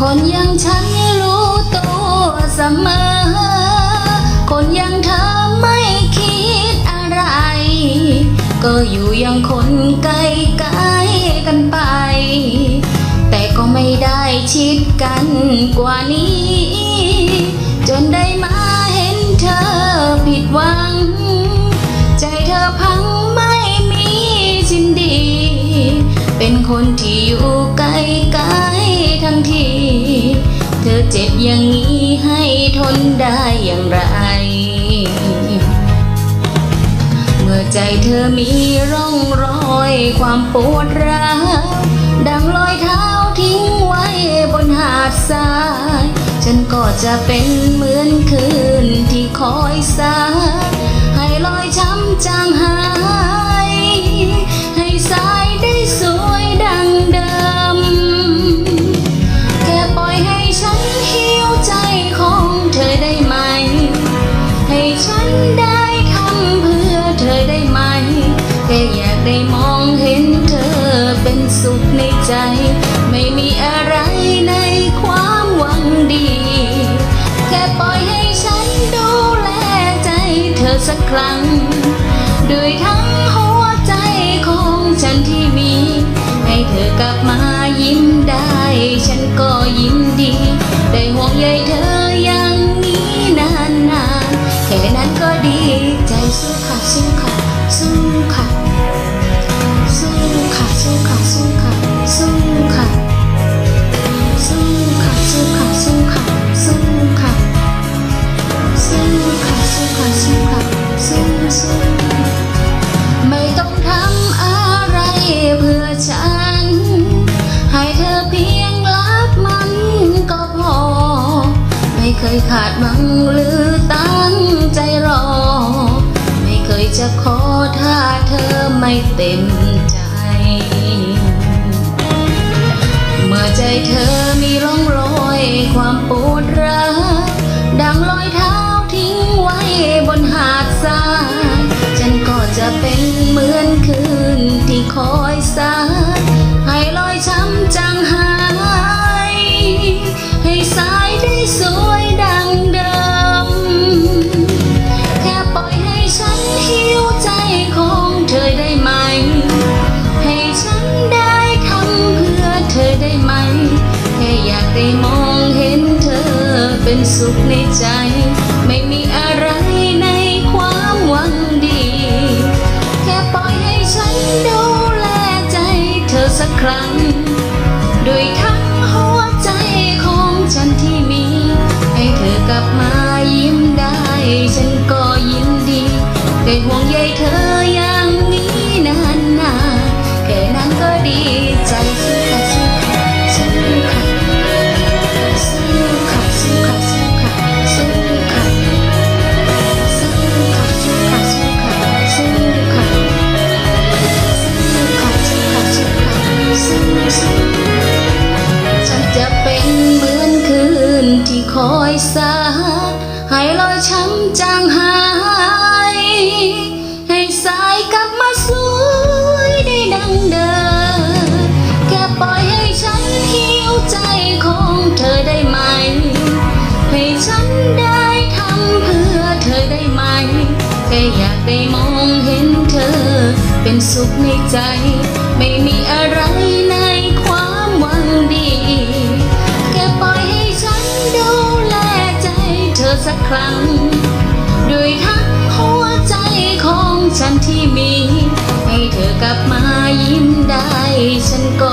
คนอยังฉันรู้ตัวเสมอ คนอยังเธอไม่คิดอะไร ก็อยู่อยังคนใกล้ๆกันไป แต่ก็ไม่ได้ชิดกันกว่านี้ คนที่อยู่ไกลๆทั้งที เธอเจ็บอย่างนี้ให้ทนได้อย่างไร เมื่อใจเธอมีร่องรอยความปวดร้าวดังรอยเท้าทิ้งไว้บนหาดทราย ฉันก็จะเป็นเหมือนคืนที่คอยสาให้รอยช้ำจางหาย ไม่มีอะไรในความหวังดี แค่ปล่อยให้ฉันดูแลใจเธอสักครั้ง ด้วยทั้งหัวใจของฉันที่มี ให้เธอกลับมายิ้มได้ ฉันก็ยินดี ได้ห่วงใยเธอ ยขาดมังหรือตั้งใจรอ ไม่เคยจะขอถ้าเธอไม่เต็มใจ เมื่อใจเธอมีร่องรอยความปวดร้าว ได้มองเห็นเธอเป็นสุขในใจ อยสาให้รอยช้ำจางหาย ให้สายกลับมาสวยได้ดังเดิมแค่ปล่อยให้ฉันหิวใจของเธอได้ไหม ให้ฉันได้ทำเพื่อเธอได้ไหมแค่อยากได้มองเห็นเธอ เป็นสุขในใจ ไม่มีอะไร ฉันที่มี ให้เธอกลับมายิ้มได้ ฉันก็